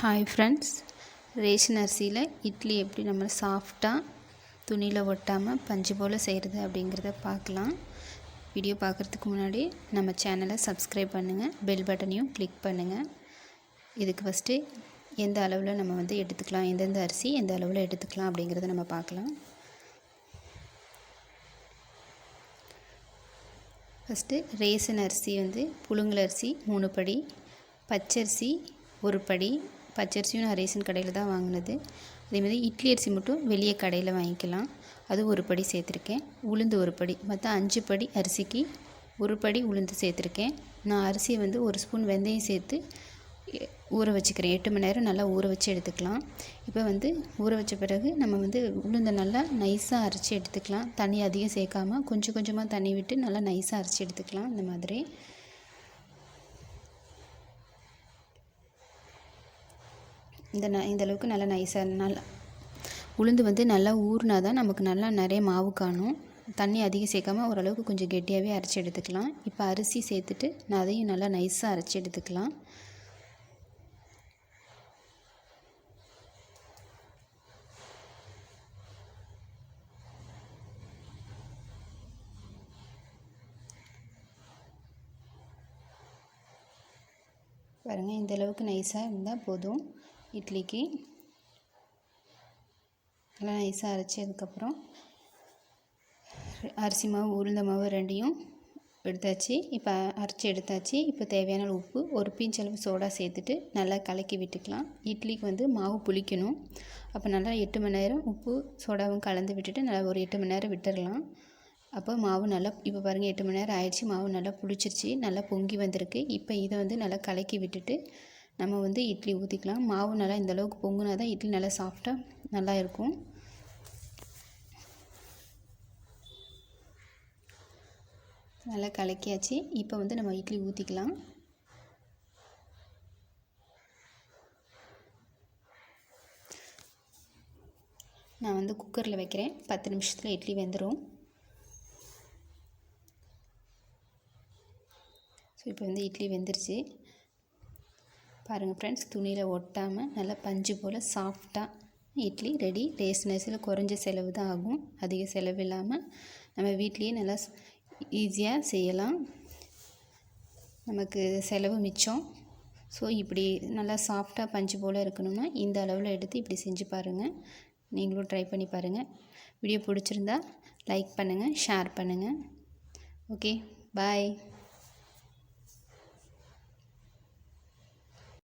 Hi friends ration அரிசியில் இட்லி எப்படி நம்ம சாஃப்டாக துணியில் ஒட்டாமல் பஞ்சு போல் செய்கிறது அப்படிங்கிறத பார்க்கலாம். வீடியோ பார்க்குறதுக்கு முன்னாடி நம்ம சேனலை சப்ஸ்கிரைப் பண்ணுங்கள் பெல் பட்டனையும் கிளிக் பண்ணுங்கள் இதுக்கு ஃபஸ்ட்டு எந்த அளவில் நம்ம வந்து எடுத்துக்கலாம்? எந்தெந்த அரிசி எந்த அளவில் எடுத்துக்கலாம் அப்படிங்கிறத நம்ம பார்க்கலாம். ஃபஸ்ட்டு ரேஷன் அரிசி வந்து புழுங்கல் அரிசி மூணு படி பச்சரிசி ஒரு படி பச்சரிசியும் நான் ரேஷன் கடையில் தான் வாங்கினது. அதேமாதிரி இட்லி அரிசி மட்டும் வெளியே கடையில் வாங்கிக்கலாம். அது ஒரு படி சேர்த்துருக்கேன். உளுந்து ஒரு படி மொத்தம் அஞ்சு படி அரிசிக்கு ஒரு படி உளுந்து சேர்த்துருக்கேன். நான் அரிசியை வந்து ஒரு ஸ்பூன் வெந்தயம் சேர்த்து ஊற வச்சுக்கிறேன். எட்டு மணி நேரம் நல்லா ஊற வச்சு எடுத்துக்கலாம். இப்போ வந்து ஊற வச்ச பிறகு நம்ம வந்து உளுந்தை நல்லா நைஸாக அரைச்சி எடுத்துக்கலாம். தண்ணி அதிகம் சேர்க்காமல் கொஞ்சம் கொஞ்சமாக தண்ணி விட்டு நல்லா நைஸாக அரைச்சி எடுத்துக்கலாம். இந்த மாதிரி. இந்த ந இந்த அளவுக்கு நல்லா நைஸாக நல்லா உளுந்து வந்து நல்லா ஊறினா தான் நமக்கு நல்லா நிறைய மாவு காணும். தண்ணி அதிகம் சேர்க்காம ஓரளவுக்கு கொஞ்சம் கெட்டியாகவே அரைச்சி எடுத்துக்கலாம். இப்போ அரிசி சேர்த்துட்டு நான் அதையும் நல்லா நைஸாக அரைச்சி எடுத்துக்கலாம். பாருங்கள் இந்த அளவுக்கு நைஸாக இருந்தால் போதும். இட்லிக்கு நல்லா நைஸாக அரைச்சதுக்கப்புறம் அரிசி மாவு உளுந்த மாவு ரெண்டையும் எடுத்தாச்சு. இப்போ அரைச்சி எடுத்தாச்சு. இப்போ தேவையான உப்பு ஒரு பீஞ்சளவு சோடா சேர்த்துட்டு நல்லா கலக்கி விட்டுக்கலாம். இட்லிக்கு வந்து மாவு புளிக்கணும். அப்போ நல்லா எட்டு மணி நேரம் உப்பு சோடாவும் கலந்து விட்டுட்டு நல்லா ஒரு எட்டு மணி நேரம் விட்டுடலாம். அப்போ மாவு நல்லா இப்போ பாருங்கள் எட்டு மணி நேரம் ஆயிடுச்சு. மாவு நல்லா புளிச்சிருச்சு நல்லா பொங்கி வந்திருக்கு. இப்போ இதை வந்து நல்லா கலக்கி விட்டுட்டு நம்ம வந்து இட்லி ஊற்றிக்கலாம் மாவு நல்லா இந்தளவுக்கு பொங்குனா தான் இட்லி நல்லா சாஃப்டாக நல்லா இருக்கும். நல்லா கலக்கியாச்சு. இப்போ வந்து நம்ம இட்லி ஊற்றிக்கலாம் நான் வந்து குக்கரில் வைக்கிறேன். பத்து நிமிஷத்தில் இட்லி வெந்துடும் ஸோ இப்போ வந்து இட்லி வெந்துருச்சு. பாருங்கள் ஃப்ரெண்ட்ஸ் துணியில் ஒட்டாமல் நல்லா பஞ்சு போல் சாஃப்டாக இட்லி ரெடி டேஸ்ட்னஸில் குறைஞ்ச செலவு தான் ஆகும். அதிக செலவு இல்லாமல் நம்ம வீட்லேயே நல்லா ஈஸியாக செய்யலாம். நமக்கு செலவு மிச்சம். ஸோ இப்படி நல்லா சாஃப்டாக பஞ்சு போல் இருக்கணும்னா இந்த அளவில் எடுத்து இப்படி செஞ்சு பாருங்கள் நீங்களும் ட்ரை பண்ணி பாருங்கள் வீடியோ பிடிச்சிருந்தா லைக் பண்ணுங்கள் ஷேர் பண்ணுங்கள் ஓகே பாய்